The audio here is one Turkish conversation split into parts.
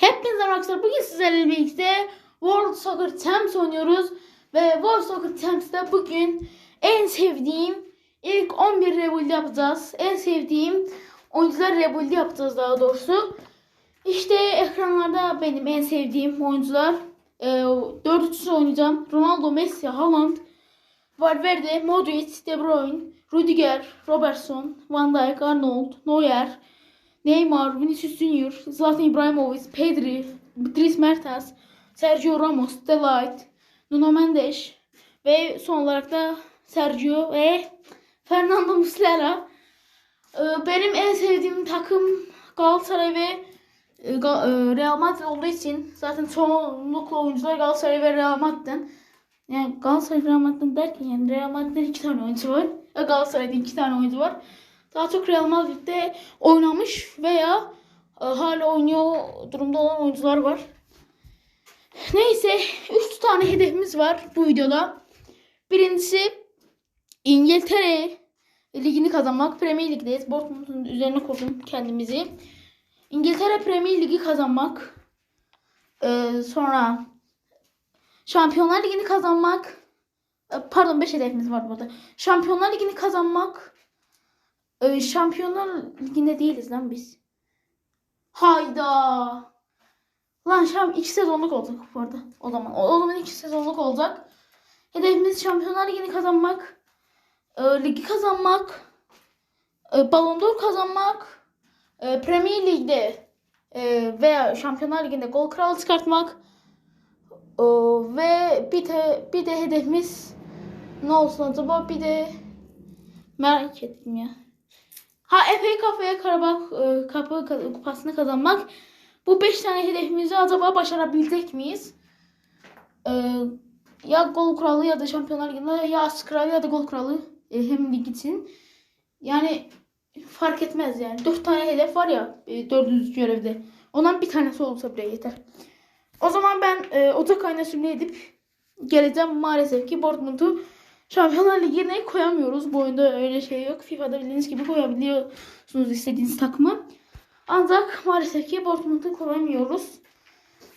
Hepinize arkadaşlar. Bugün sizlerle birlikte World Soccer Champs oynuyoruz. Ve World Soccer Champs'te bugün en sevdiğim ilk 11 rebuild yapacağız. En sevdiğim oyuncular rebuild yapacağız daha doğrusu. İşte ekranlarda benim en sevdiğim oyuncular. Ee, dördüncüsü oynayacağım. Ronaldo, Messi, Haaland, Valverde, Modric, De Bruyne, Rudiger, Robertson, Van Dijk, Arnold, Neuer, Neymar, Vinicius Junior, Zlatan Ibrahimovic, Pedri, Dries Mertens, Sergio Ramos, Delight, Nuno Mendes ve son olarak da Sergio ve Fernando Muslera. Ee, Benim en sevdiğim takım Galatasaray ve e, e, Real Madrid olduğu için zaten çoğunlukla oyuncular Galatasaray ve Real Madrid'den. Yani Galatasaray Real Madrid'den derken yani Real Madrid'den iki tane oyuncu var. E, Galatasaray'da iki tane oyuncu var. Daha çok Real Madrid'de oynamış veya e, hala oynuyor durumda olan oyuncular var. Neyse 3 tane hedefimiz var bu videoda. Birincisi İngiltere Ligi'ni kazanmak. Premier Lig'deyiz. Bournemouth'un üzerine kurdum kendimizi. İngiltere Premier Ligi kazanmak. Ee, sonra Şampiyonlar Ligi'ni kazanmak. Ee, Pardon 5 hedefimiz var burada. Şampiyonlar Ligi'ni kazanmak. Ee, Şampiyonlar Ligi'nde değiliz lan biz. Hayda. Lan şam iki sezonluk olacak bu arada. O zaman. O, zaman iki sezonluk olacak. Hedefimiz Şampiyonlar Ligi'ni kazanmak. E, ligi kazanmak. E, Ballon d'Or kazanmak. E, Premier Lig'de e, veya Şampiyonlar Ligi'nde gol kralı çıkartmak. E, ve bir de, bir de hedefimiz ne olsun acaba? Bir de merak ettim ya. Ha Cup veya Karabağ e, Cup'ı ka- kupasını kazanmak. Bu 5 tane hedefimizi acaba başarabilecek miyiz? E, ya gol kralı ya da Şampiyonlar Ligi'nde ya as kralı ya da gol kralı e, hem lig için. Yani fark etmez yani. 4 tane hedef var ya e, dördüncü görevde. Ondan bir tanesi olsa bile yeter. O zaman ben e, Ocak ayına edip geleceğim maalesef ki Dortmund'u Şampiyonlar Ligi'ne koyamıyoruz. Bu oyunda öyle şey yok. FIFA'da bildiğiniz gibi koyabiliyorsunuz istediğiniz takımı. Ancak maalesef ki Dortmund'u koyamıyoruz.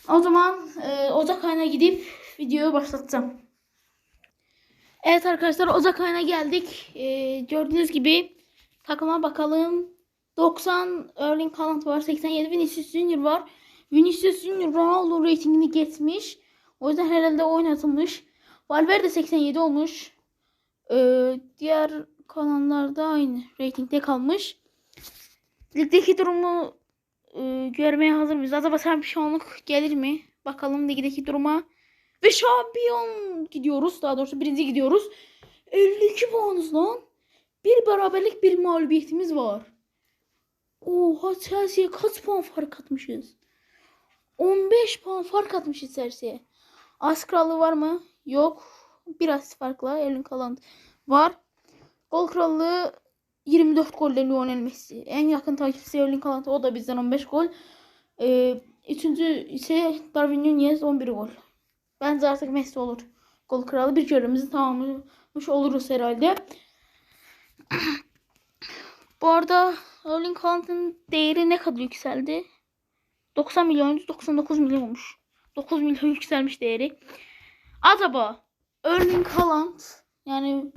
O zaman e, Ocak ayına gidip videoyu başlatacağım. Evet arkadaşlar Ocak ayına geldik. E, gördüğünüz gibi takıma bakalım. 90 Erling Haaland var. 87 Vinicius Junior var. Vinicius Junior Ronaldo reytingini geçmiş. O yüzden herhalde oynatılmış. Valverde 87 olmuş. Ee, diğer kanallarda aynı reytingde kalmış. Ligdeki durumu e, görmeye hazır mıyız? Acaba şampiyonluk gelir mi? Bakalım ligdeki duruma. Ve şampiyon gidiyoruz. Daha doğrusu birinci gidiyoruz. 52 puanız lan. Bir beraberlik bir mağlubiyetimiz var. Oha Chelsea'ye kaç puan fark atmışız? 15 puan fark atmışız Chelsea'ye. Az krallığı var mı? Yok. Biraz farkla Erling Haaland var. Gol krallığı 24 golle Lionel Messi. En yakın takipçisi Erling Haaland. O da bizden 15 gol. Ee, üçüncü ise Darwin Nunez 11 gol. Bence artık Messi olur. Gol kralı bir görevimizi tamamlamış oluruz herhalde. Bu arada Erling Haaland'ın değeri ne kadar yükseldi? 90 milyon 99 milyon olmuş. 9 milyon yükselmiş değeri. Acaba Erling Haaland yani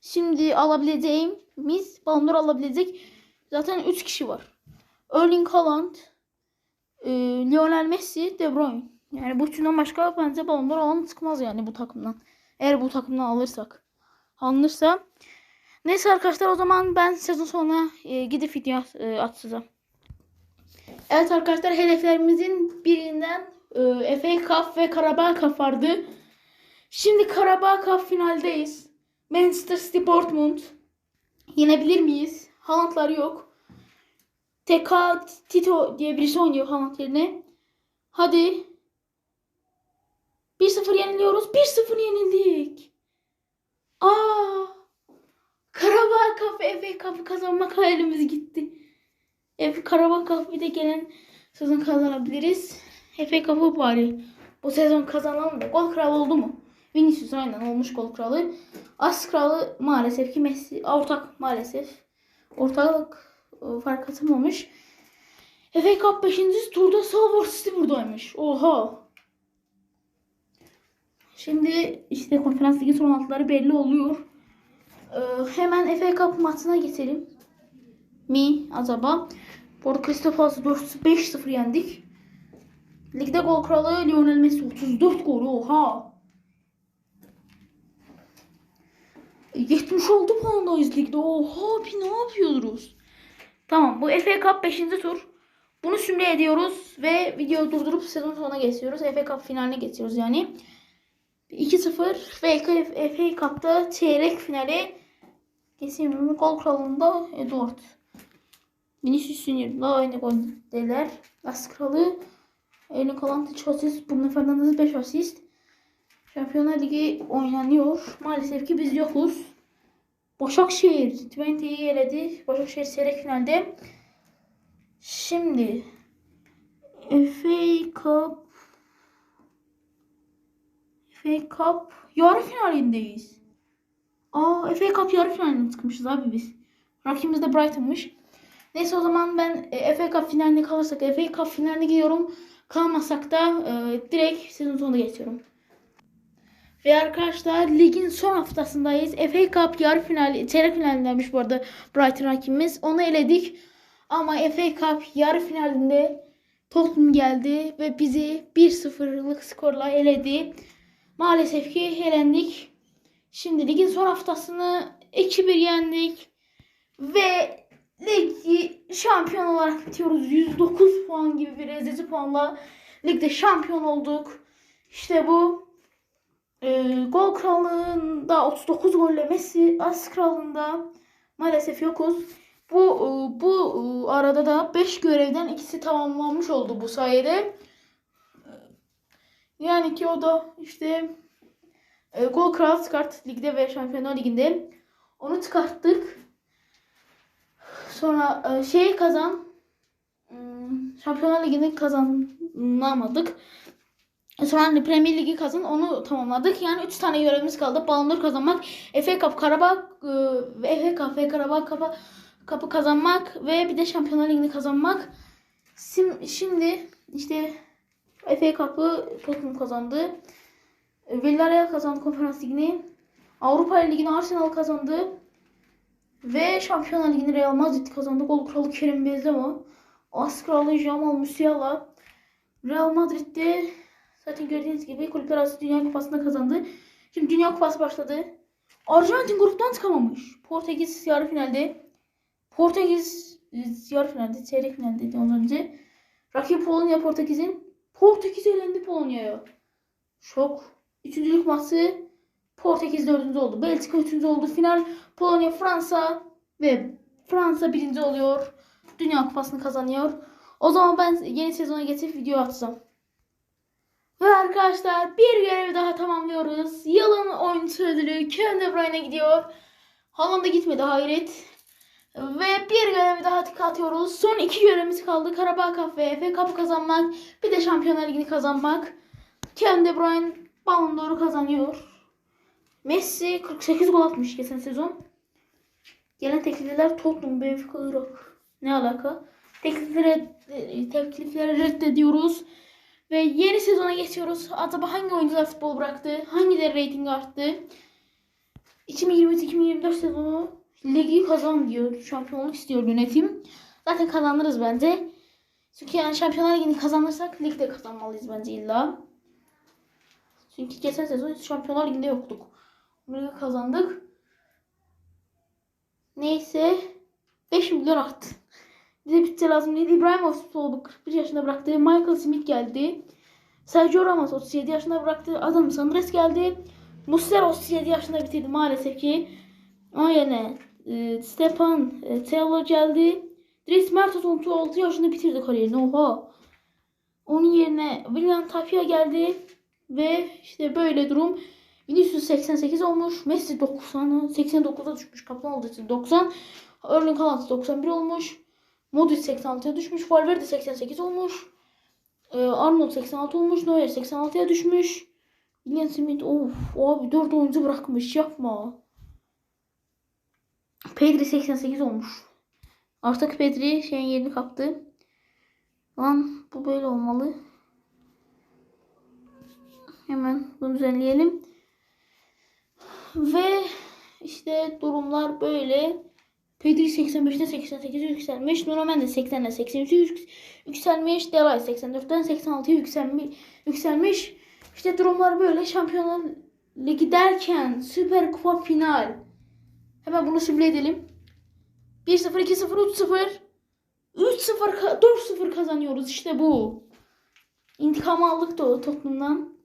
şimdi alabileceğimiz Ballon d'Or alabilecek zaten 3 kişi var. Erling Haaland, e, Lionel Messi, De Bruyne. Yani bu üçünden başka bence Ballon d'Or alan çıkmaz yani bu takımdan. Eğer bu takımdan alırsak. Alınırsa. Neyse arkadaşlar o zaman ben sezon sonuna e, gidip video e. Evet arkadaşlar hedeflerimizin birinden e, FA Cup ve Karabağ Cup vardı. Şimdi Karabağ Cup finaldeyiz. Manchester City Dortmund. Yenebilir miyiz? Haaland'lar yok. Teka Tito diye birisi oynuyor Haaland yerine. Hadi. 1-0 yeniliyoruz. 1-0 yenildik. Aa! Karabağ Cup FA Cup'ı kazanmak hayalimiz gitti. F Karabağ Cup bir de gelen sezon kazanabiliriz. FA Cup'ı bari bu sezon kazanalım da gol kralı oldu mu? Vinicius aynen olmuş gol kralı. As kralı maalesef ki Messi ortak maalesef. Ortaklık e, fark atılmamış. FA Cup 5. turda Salford City buradaymış. Oha. Şimdi işte konferans ligi son altları belli oluyor. Ee, hemen FA Cup maçına geçelim. Mi acaba? Bu arada Crystal Palace'ı 5-0 yendik. Ligde gol kralı Lionel Messi 34 gol. Oha. 70 oldu puandayız ligde. Oha bir ne yapıyoruz? Tamam bu FA Cup 5. tur. Bunu simüle ediyoruz ve videoyu durdurup sezon sonuna geçiyoruz. FA Cup finaline geçiyoruz yani. 2-0 ve FA Cup'ta çeyrek finale kesin gol kralında Edward. Vinicius Junior'la aynı goldeler. As kralı Erling Haaland 3 asist, Bruno Fernandes 5 asist. Şampiyonlar Ligi oynanıyor. Maalesef ki biz yokuz. Başakşehir Twente'yi eledi. Başakşehir çeyrek finalde. Şimdi FA Cup FA Cup yarı finalindeyiz. Aa FA Cup yarı finaline çıkmışız abi biz. Rakibimiz de Brighton'mış. Neyse o zaman ben e, FA Cup finaline kalırsak FA Cup finaline gidiyorum. Kalmasak da e, direkt sezon sonuna geçiyorum. Ve arkadaşlar ligin son haftasındayız. FA Cup yarı final, çeyrek finalindeymiş bu arada Brighton rakibimiz. Onu eledik. Ama FA Cup yarı finalinde Tottenham geldi ve bizi 1-0'lık skorla eledi. Maalesef ki elendik. Şimdi ligin son haftasını 2-1 yendik. Ve ligi şampiyon olarak bitiyoruz. 109 puan gibi bir ezeli puanla ligde şampiyon olduk. İşte bu. Ee, gol krallığında 39 golle Messi, as krallığında maalesef yokuz. Bu e, bu e, arada da 5 görevden ikisi tamamlanmış oldu bu sayede. Yani ki o da işte e, gol kral çıkart ligde ve Şampiyonlar Ligi'nde. Onu çıkarttık. Sonra e, şey kazan hmm, Şampiyonlar Ligi'ni kazanamadık. Sonra hani Premier Ligi kazan onu tamamladık. Yani 3 tane görevimiz kaldı. Ballon kazanmak, FA Cup Karabağ e, FA Cup ve Karabağ Kapı, kapı kazanmak ve bir de Şampiyonlar Ligi'ni kazanmak. Sim, şimdi işte FA Cup'ı Tottenham kazandı. Villarreal kazandı Konferans Ligi'ni. Avrupa Ligi'ni Arsenal kazandı. Ve Şampiyonlar Ligi'ni Real Madrid kazandı. Gol kralı Kerim Benzema. As kralı Jamal Musiala. Real Madrid'de zaten gördüğünüz gibi Kulüpler Arası Dünya Kupası'nda kazandı. Şimdi Dünya Kupası başladı. Arjantin gruptan çıkamamış. Portekiz yarı finalde. Portekiz yarı finalde, çeyrek finalde ondan önce. Rakip Polonya Portekiz'in. Portekiz elendi Polonya'ya. Şok. Üçüncülük maçı Portekiz dördüncü oldu. Belçika üçüncü oldu. Final Polonya, Fransa ve Fransa birinci oluyor. Dünya Kupası'nı kazanıyor. O zaman ben yeni sezona geçip video atsam. Ve arkadaşlar bir görevi daha tamamlıyoruz. Yılın oyuncu ödülü Kevin De Bruyne gidiyor. Haaland'a gitmedi hayret. Ve bir görevi daha atıyoruz. Son iki görevimiz kaldı. Karabağ Cup ve FA Cup'ı kazanmak. Bir de Şampiyonlar Ligi'ni kazanmak. Kevin De Bruyne Ballon d'Or'u kazanıyor. Messi 48 gol atmış geçen sezon. Gelen teklifler Tottenham, Benfica, Irak. Ne alaka? Teklifleri, teklifleri reddediyoruz. Ve yeni sezona geçiyoruz. Acaba hangi oyuncular futbol bıraktı? Hangileri reyting arttı? 2023-2024 sezonu ligi kazan diyor. Şampiyonluk istiyor yönetim. Zaten kazanırız bence. Çünkü yani Şampiyonlar Ligi'ni kazanırsak ligde kazanmalıyız bence illa. Çünkü geçen sezon Şampiyonlar Ligi'nde yoktuk. Bunu kazandık. Neyse. 5 milyon arttı. Bize bütçe lazım değil. İbrahim Futbolu 41 yaşında bıraktı. Michael Smith geldi. Sergio Ramos 37 yaşında bıraktı. Adam Sandres geldi. Muslera 37 yaşında bitirdi maalesef ki. O yerine e, Stepan e, Taylor geldi. Dries Mertens 36 yaşında bitirdi kariyerini. Oha. Onun yerine William Tapia geldi. Ve işte böyle durum. Vinicius 88 olmuş. Messi 90 89'a düşmüş. Kaplan olduğu için 90. Erling Haaland 91 olmuş. Modric 86'ya düşmüş. Valverde 88 olmuş. Ee, Arnold 86 olmuş. Neuer 86'ya düşmüş. William Smith of abi 4 oyuncu bırakmış. Yapma. Pedri 88 olmuş. Artık Pedri şeyin yerini kaptı. Lan bu böyle olmalı. Hemen bunu düzenleyelim. Ve işte durumlar böyle. Pedri 85'te 88'e yükselmiş. Nuno Mendes 80'de 83'e yük- yükselmiş. Delay 84'ten 86'ya yükselmiş. yükselmiş. İşte durumlar böyle. Şampiyonlar Ligi derken Süper Kupa final. Hemen bunu simüle edelim. 1-0, 2-0, 3-0. 3-0, ka- 4-0 kazanıyoruz. İşte bu. İntikam aldık da o Tottenham'dan.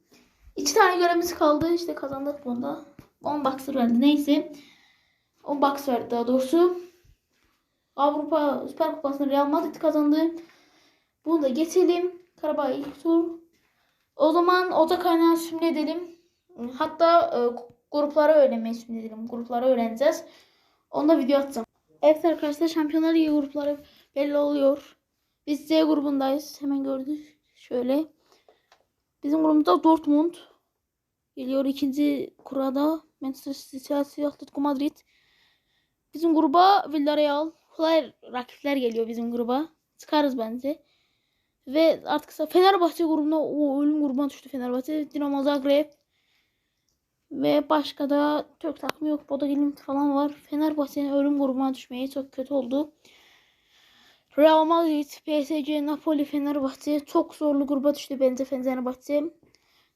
İki tane görevimiz kaldı. İşte kazandık bunda. 10 box verdi. Neyse. 10 box verdi daha doğrusu. Avrupa Süper Kupası'nı Real Madrid kazandı. Bunu da geçelim. Karabağ ilk tur. O zaman oda kaynağı simüle edelim. Hatta e, grupları öğrenmeyi simüle edelim. Grupları öğreneceğiz. Onda video atacağım. Evet arkadaşlar Şampiyonlar Ligi grupları belli oluyor. Biz Z grubundayız. Hemen gördük. Şöyle. Bizim grubumuzda Dortmund geliyor. ikinci kurada Manchester City, Chelsea, Atletico Madrid. Bizim gruba Villarreal. Kolay rakipler geliyor bizim gruba. Çıkarız bence. Ve artık Fenerbahçe grubuna o ölüm grubuna düştü Fenerbahçe. Dinamo Zagreb. Ve başka da Türk takımı yok. Boda Glimt falan var. Fenerbahçe'nin ölüm grubuna düşmeye çok kötü oldu. Real Madrid, PSG, Napoli, Fenerbahçe çok zorlu gruba düştü bence Fenerbahçe.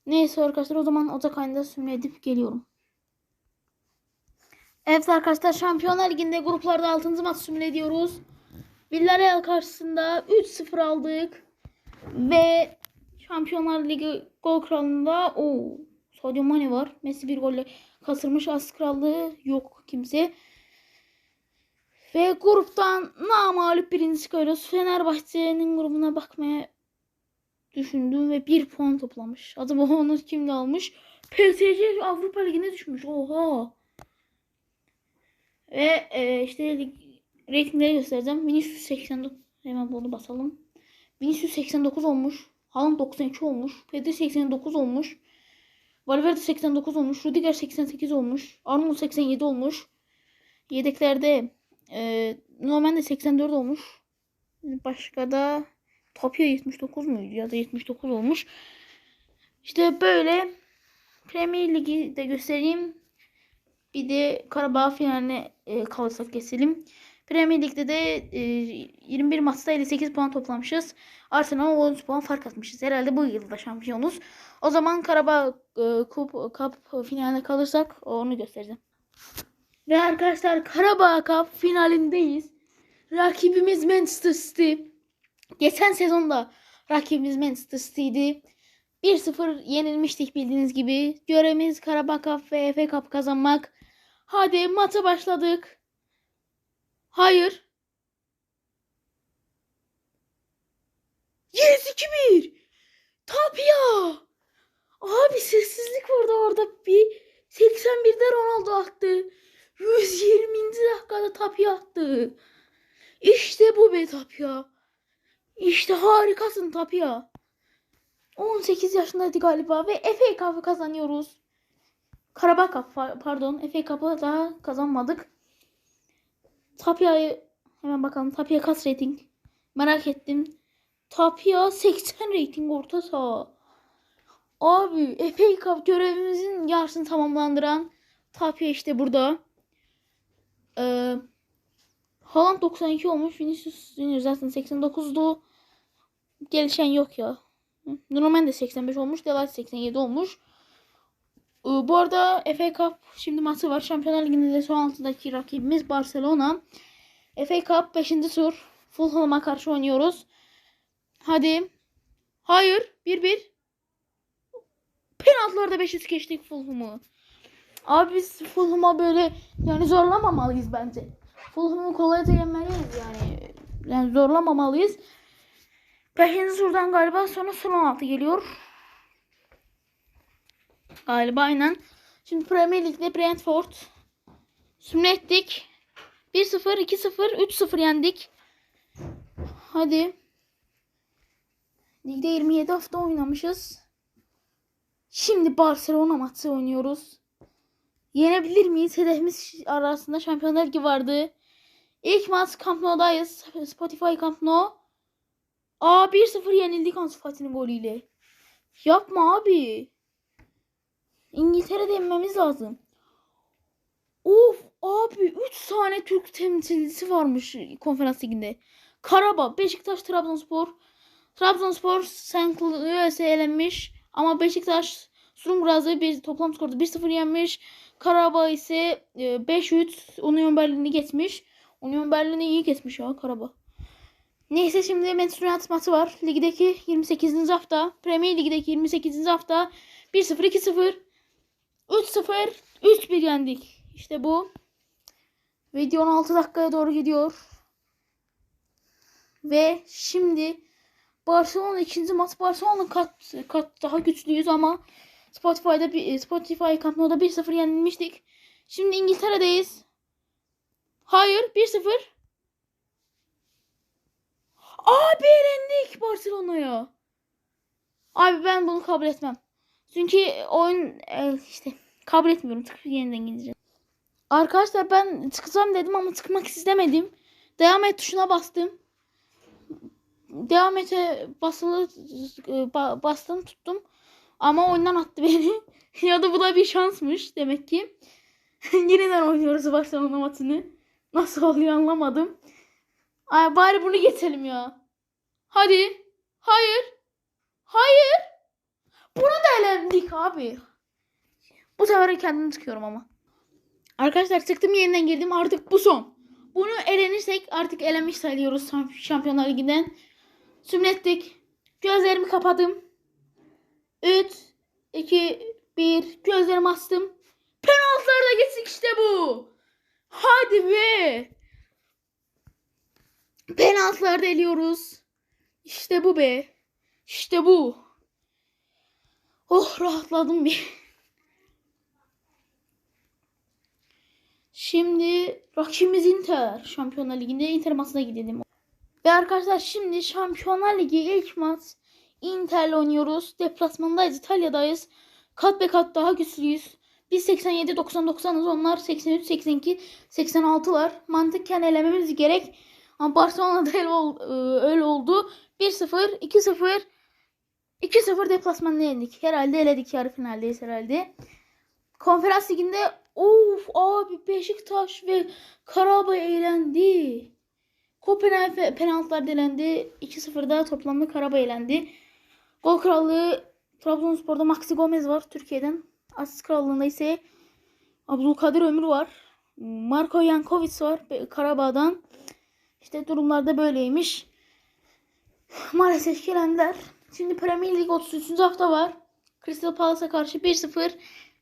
Neyse arkadaşlar o zaman Ocak ayında simüle edip geliyorum. Evet arkadaşlar Şampiyonlar Ligi'nde gruplarda 6. maç simüle ediyoruz. Villarreal karşısında 3-0 aldık. Ve Şampiyonlar Ligi gol kralında o Sadio Mane var. Messi bir golle kasırmış. As krallığı yok kimse. Ve gruptan namalip birinci çıkıyoruz. Fenerbahçe'nin grubuna bakmaya düşündüm ve bir puan toplamış. Acaba onu kimle almış? PSG Avrupa Ligi'ne düşmüş. Oha. Ve e, işte reytingleri göstereceğim. Vinicius 89. Hemen bunu basalım. Vinicius 89 olmuş. Haaland 92 olmuş. Pedri 89 olmuş. Valverde 89 olmuş. Rudiger 88 olmuş. Arnold 87 olmuş. Yedeklerde e, Norman de 84 olmuş. Başka da Tapia 79 muydu ya da 79 olmuş. İşte böyle Premier Ligi de göstereyim. Bir de Karabağ finaline e, kalırsak geçelim. Premier Lig'de de e, 21 maçta 58 puan toplamışız. Arsenal'a 13 puan fark atmışız. Herhalde bu yılda şampiyonuz. O zaman Karabağ e, Kup, Cup finaline kalırsak onu göstereceğim. Ve arkadaşlar Karabağ Cup finalindeyiz. Rakibimiz Manchester City. Geçen sezonda rakibimiz Manchester City'ydi. 1-0 yenilmiştik bildiğiniz gibi. Görevimiz Karabağ Cup ve FA Cup kazanmak. Hadi maça başladık. Hayır. Yes 2-1. Tapia. Abi sessizlik vardı orada bir 81'de Ronaldo attı. 120. dakikada Tapia attı. İşte bu be Tapia. İşte harikasın Tapia. 18 yaşındaydı galiba ve FA Cup'ı kazanıyoruz. Karabağ Cup pardon FA Cup'ı daha kazanmadık. Tapia'yı hemen bakalım. Tapia kaç rating? Merak ettim. Tapia 80 rating orta saha. Abi FA Cup görevimizin yarısını tamamlandıran Tapia işte burada. Ee, Haaland 92 olmuş. Vinicius Junior zaten 89'du. Gelişen yok ya. Nuno Mendes 85 olmuş. Delay 87 olmuş. Ee, bu arada FA Cup şimdi maçı var. Şampiyonlar Ligi'nde de son altıdaki rakibimiz Barcelona. FA Cup 5. tur. Fulham'a karşı oynuyoruz. Hadi. Hayır. 1-1. Penaltılarda 500 geçtik Fulham'ı. Abi biz Fulham'a böyle yani zorlamamalıyız bence. Fulham'ı kolayca yenmeliyiz yani. Yani zorlamamalıyız. 5. turdan galiba sonra son 16 geliyor. Galiba aynen. Şimdi Premier Lig'de Brentford. Simüle ettik. 1-0, 2-0, 3-0 yendik. Hadi. Ligde 27 hafta oynamışız. Şimdi Barcelona maçı oynuyoruz. Yenebilir miyiz? Hedefimiz arasında Şampiyonlar Ligi vardı. İlk maç Camp Nou'dayız. Spotify Camp Nou. Aa 1-0 yenildik Ansu Fati'nin golüyle. Yapma abi. İngiltere'de yenmemiz lazım. Of abi 3 tane Türk temsilcisi varmış konferans liginde. Karabağ, Beşiktaş, Trabzonspor. Trabzonspor St. Louis'e elenmiş. Ama Beşiktaş Sturm bir toplam skorda 1-0 yenmiş. Karabağ ise e, 5-3 Union Berlin'i geçmiş. Union Berlin'i iyi geçmiş ya Karabağ. Neyse şimdi Manchester United maçı var. Ligdeki 28. hafta. Premier Lig'deki 28. hafta 1-0, 2-0, 3-0, 3-1 yendik. İşte bu. Video 16 dakikaya doğru gidiyor. Ve şimdi Barcelona ikinci maç Barcelona kat kat daha güçlüyüz ama Spotify'da bir Spotify Camp Nou'da 1-0 yenilmiştik. Şimdi İngiltere'deyiz. Hayır 1-0. Abi elendik Barcelona'ya. Abi ben bunu kabul etmem. Çünkü oyun e, işte kabul etmiyorum. Tık yeniden gideceğim. Arkadaşlar ben çıkacağım dedim ama çıkmak istemedim. Devam et tuşuna bastım. Devam ete basılı e, ba- bastım tuttum. Ama oyundan attı beni. ya da bu da bir şansmış demek ki. Yeniden oynuyoruz Barcelona maçını. Nasıl oluyor anlamadım. Ay bari bunu geçelim ya. Hadi. Hayır. Hayır. Bunu da elendik abi. Bu sefer kendimi çıkıyorum ama. Arkadaşlar çıktım yeniden girdim. Artık bu son. Bunu elenirsek artık elenmiş sayılıyoruz şamp- Şampiyonlar Ligi'nden. Sümlettik. Gözlerimi kapadım. 3, 2, 1. Gözlerimi açtım. Penaltılarda geçtik işte bu. Hadi be. Penaltılarda eliyoruz. İşte bu be. İşte bu. Oh rahatladım bir. Şimdi rakibimiz Inter. Şampiyonlar Ligi'nde Inter maçına gidelim. Ve arkadaşlar şimdi Şampiyonlar Ligi ilk maç Inter'le oynuyoruz. Deplasmandayız. İtalya'dayız. Kat be kat daha güçlüyüz. Biz 87 99'anız onlar 83 82 86'lar. Mantıken elememiz gerek. Ama Barcelona'da öyle, e, oldu. 1-0 2-0 2-0 deplasmanda yendik. Herhalde eledik yarı finaldeyiz herhalde. Konferans liginde of abi Beşiktaş ve Karabağ eğlendi. Kopenhag penaltılar delendi. 2-0'da toplamda Karabağ eğlendi. Gol krallığı Trabzonspor'da Maxi Gomez var Türkiye'den. Asist krallığında ise Abdülkadir Ömür var. Marko Yankovic var Karabağ'dan. İşte durumlarda böyleymiş. Maalesef elendiler. Şimdi Premier Lig 33. hafta var. Crystal Palace'a karşı 1-0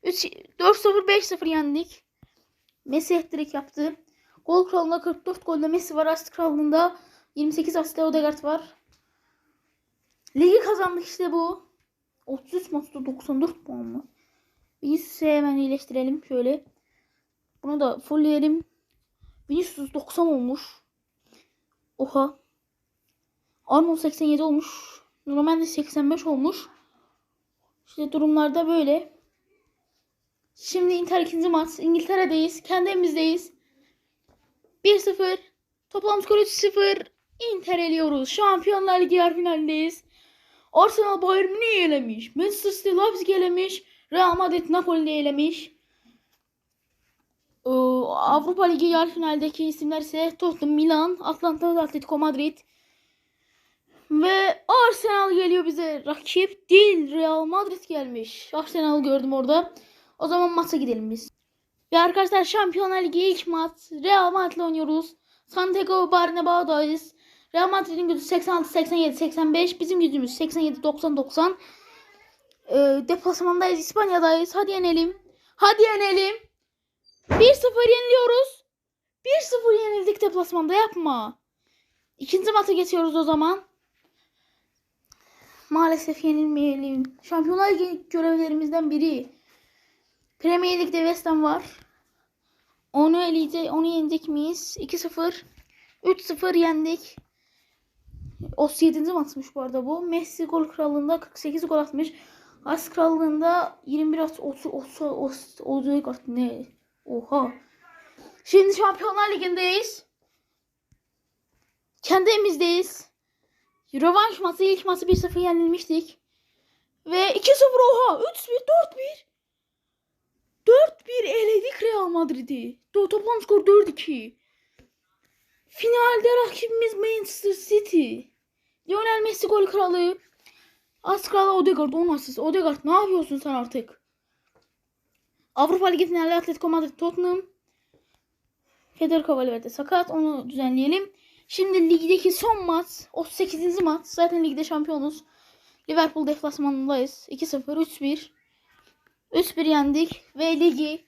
3 4-0 5-0 yendik. Messi hat-trick yaptı. Gol kralında 44 golde Messi var. Asist krallığında 28 asistle Odegaard var. Ligi kazandık işte bu. 33 maçta 94 puan mı? Vinicius'u hemen iyileştirelim şöyle. Bunu da fullleyelim. Vinicius 90 olmuş. Oha. Arnold 87 olmuş. Normal de 85 olmuş. İşte durumlarda böyle. Şimdi Inter ikinci maç. İngiltere'deyiz. Kendi evimizdeyiz. 1-0. Toplam skor 3-0. Inter eliyoruz. Şampiyonlar Ligi yarı finaldeyiz. Arsenal Bayern Münih'i elemiş. Manchester City Leipzig elemiş. Real Madrid Napoli'yi elemiş. Ee, Avrupa Ligi yarı finaldeki isimler ise Tottenham, Milan, Atlanta, Atletico Madrid. Ve Arsenal geliyor bize. Rakip değil Real Madrid gelmiş. Arsenal gördüm orada. O zaman maça gidelim biz. Ve arkadaşlar Şampiyonlar Ligi ilk maç Real Madrid'le oynuyoruz. Santiago Bernabéu'dayız. Real Madrid'in gücü 86 87 85. Bizim gücümüz 87 90 90. Ee, deplasmandayız. İspanya'dayız. Hadi yenelim. Hadi yenelim. 1-0 yeniliyoruz. 1-0 yenildik deplasmanda yapma. İkinci maça geçiyoruz o zaman. Maalesef yenilmeyelim. Şampiyonlar Ligi görevlerimizden biri. Premier Lig'de West Ham var. Onu eleyecek, onu yenecek miyiz? 2-0. 3-0 yendik. 37. maçmış bu arada bu. Messi gol krallığında 48 gol atmış. As krallığında 21 at 30 30 30 30 at ne? Oha. Şimdi Şampiyonlar Ligi'ndeyiz. Kendi evimizdeyiz. Rövanş maçı ilk maçı 1-0 yenilmiştik. Ve 2-0 oha 3-1 4-1. 4-1 eledik Real Madrid'i. Toplam skor 4-2. Finalde rakibimiz Manchester City. Lionel Messi gol kralı. Az kralı Odegaard 10 asist. Odegaard ne yapıyorsun sen artık? Avrupa Ligi finali Atletico Madrid Tottenham. Federico Valverde sakat. Onu düzenleyelim. Şimdi ligdeki son maç 38. maç. Zaten ligde şampiyonuz. Liverpool deplasmanındayız. 2-0 3-1. 3-1 yendik ve ligi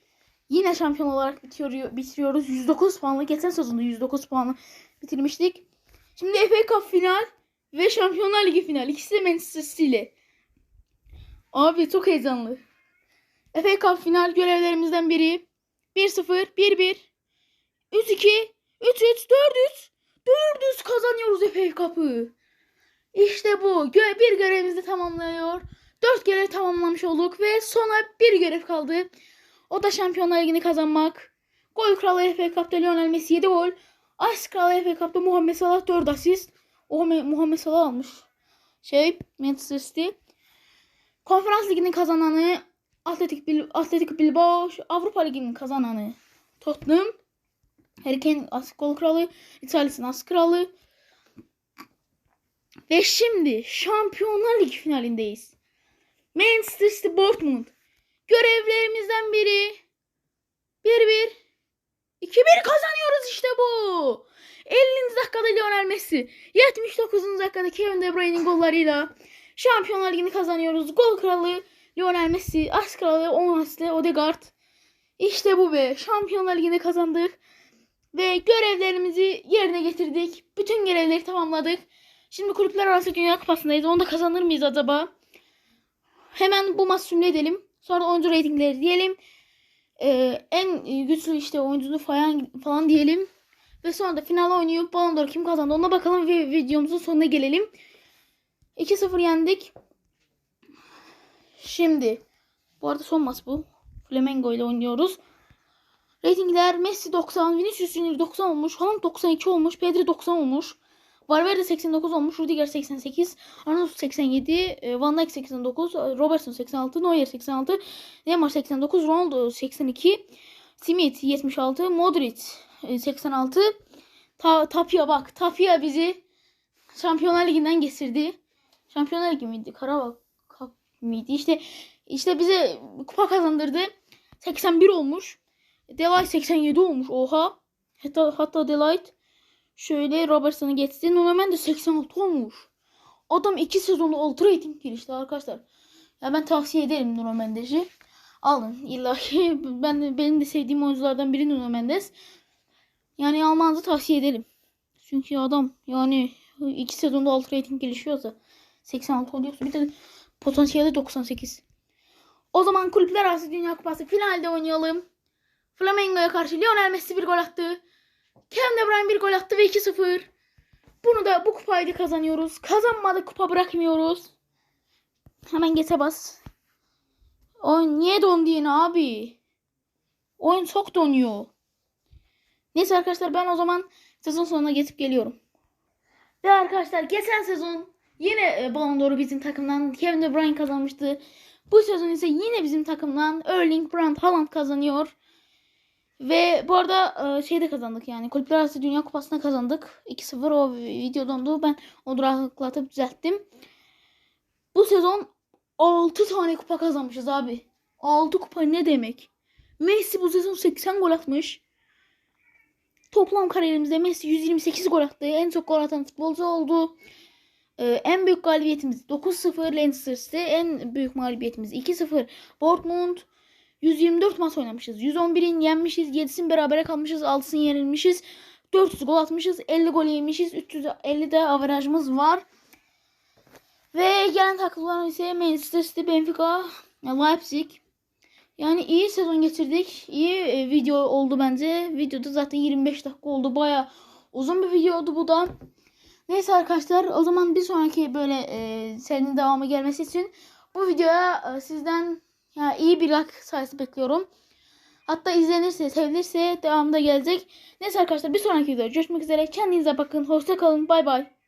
yine şampiyon olarak bitiyor, bitiriyoruz. 109 puanla. Geçen sezonda 109 puanla bitirmiştik. Şimdi FA Cup final ve Şampiyonlar Ligi final. İkisi de Manchester City ile. Abi çok heyecanlı. FA Cup final görevlerimizden biri 1-0, 1-1, 3-2, 3-3, 4-3. 400 kazanıyoruz FA Cup'ı. İşte bu. Bir görevimizi tamamlıyor. 4 görev tamamlamış olduk ve sona bir görev kaldı. O da Şampiyonlar Ligi'ni kazanmak. Gol kralı FA Cup'ta Lionel Messi 7 gol. Asist kralı FA Cup'ta Muhammed Salah 4 asist. O Me- Muhammed Salah almış. Şey Manchester City. Konferans Ligi'nin kazananı Atletik, Bil Atletik Bilbao. Avrupa Ligi'nin kazananı Tottenham. Harry Kane asist gol kralı. İtalya'sın asist kralı. Ve şimdi Şampiyonlar Ligi finalindeyiz. Manchester City Dortmund. Görevlerimizden biri 1-1 2-1 kazanıyoruz işte bu. 50. dakikada Lionel Messi. 79. dakikada Kevin De Bruyne'in gollarıyla Şampiyonlar Ligi'ni kazanıyoruz. Gol kralı Lionel Messi. As kralı 10 asistle Odegaard. İşte bu be. Şampiyonlar Ligi'ni kazandık. Ve görevlerimizi yerine getirdik. Bütün görevleri tamamladık. Şimdi kulüpler arası Dünya Kupası'ndayız. Onu da kazanır mıyız acaba? Hemen bu maç simüle edelim. Sonra oyuncu reytingleri diyelim. Ee, en güçlü işte oyuncunu falan, falan diyelim. Ve sonra da final oynayıp Ballon d'Or kim kazandı ona bakalım ve videomuzun sonuna gelelim. 2-0 yendik. Şimdi bu arada son maç bu. Flamengo ile oynuyoruz. Ratingler Messi 90, Vinicius Junior 90 olmuş, Haaland 92 olmuş, Pedri 90 olmuş. Valverde 89 olmuş, Rudiger 88, Arnold 87, e, Van Dijk 89, Robertson 86, Neuer 86, Neymar 89, Ronaldo 82, Smith 76, Modric e, 86. Ta Tapia bak, Tapia bizi Şampiyonlar Ligi'nden geçirdi. Şampiyonlar Ligi miydi? Karabağ miydi? İşte işte bize kupa kazandırdı. 81 olmuş. Delight 87 olmuş. Oha. Hatta hatta Delight şöyle Robertson'ı geçti. Nuno Mendes 86 olmuş. Adam 2 sezonu ultra rating girişti arkadaşlar. Ya ben tavsiye ederim Nuno Mendes'i. Alın. İlla ki ben benim de sevdiğim oyunculardan biri Nuno Mendes. Yani almanızı tavsiye ederim. Çünkü adam yani 2 sezonda ultra rating gelişiyorsa 86 oluyorsa bir de potansiyeli 98. O zaman kulüpler arası Dünya Kupası finalde oynayalım. Flamengo'ya karşı Lionel Messi bir gol attı. Kevin De Bruyne bir gol attı ve 2-0. Bunu da bu kupayı da kazanıyoruz. Kazanmadık kupa bırakmıyoruz. Hemen geçe bas. Oyun niye dondu yine abi? Oyun çok donuyor. Neyse arkadaşlar ben o zaman sezon sonuna geçip geliyorum. Ve arkadaşlar geçen sezon yine e, Ballon d'Or'u bizim takımdan Kevin De Bruyne kazanmıştı. Bu sezon ise yine bizim takımdan Erling Brandt Haaland kazanıyor. Ve bu arada e, şey de kazandık yani. Kulüpler Arası Dünya Kupası'na kazandık. 2-0 o video dondu. Ben o duraklatıp düzelttim. Bu sezon 6 tane kupa kazanmışız abi. 6 kupa ne demek? Messi bu sezon 80 gol atmış. Toplam kariyerimizde Messi 128 gol attı. En çok gol atan futbolcu oldu. Ee, en büyük galibiyetimiz 9-0 Leicester City. En büyük mağlubiyetimiz 2-0 Dortmund. 124 maç oynamışız. 111'in yenmişiz. 7'sin berabere kalmışız. 6'sını yenilmişiz. 400 gol atmışız. 50 gol yemişiz. 350 de averajımız var. Ve gelen takımlar ise Manchester City, Benfica, Leipzig. Yani iyi sezon geçirdik. İyi e, video oldu bence. Videoda zaten 25 dakika oldu. Baya uzun bir video oldu bu da. Neyse arkadaşlar o zaman bir sonraki böyle e, serinin devamı gelmesi için bu videoya e, sizden yani iyi bir like sayısı bekliyorum. Hatta izlenirse, sevilirse devamında gelecek. Neyse arkadaşlar bir sonraki videoda görüşmek üzere. Kendinize bakın. Hoşça kalın. Bay bay.